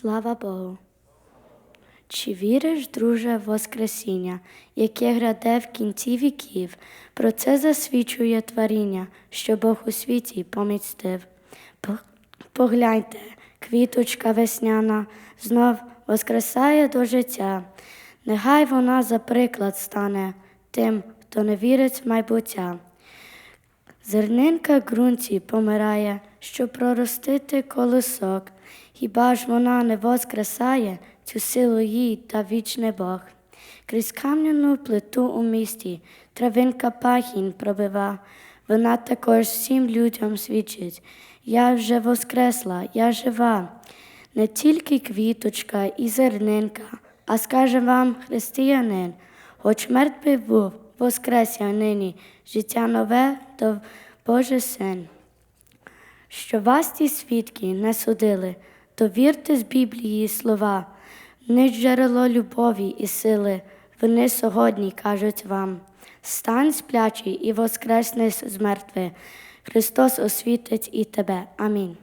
Слава Богу. Чи віриш, друже, в Воскресіння, яке граде в кінці віків? Про це засвідчує творіння, що Бог у світі помістив. Погляньте, квіточка весняна знов воскресає до життя. Нехай вона за приклад стане тим, хто не вірить в майбуття. Зернинка ґрунті помирає, щоб проростити колосок. Хіба ж вона не воскресає цю силу їй та вічний Бог? Крізь кам'яну плиту у місті травинка пахінь пробива. Вона також всім людям свідчить. Я вже воскресла, я жива. Не тільки квіточка і зернинка, а скаже вам християнин, хоч мертвий був, воскрес я нині, життя нове, то Божий син. Що вас ті свідки не судили, то вірте з Біблії слова, не джерело любові і сили, вони сьогодні кажуть вам. Стань сплячий і воскресни з мертвих. Христос освітить і тебе. Амінь.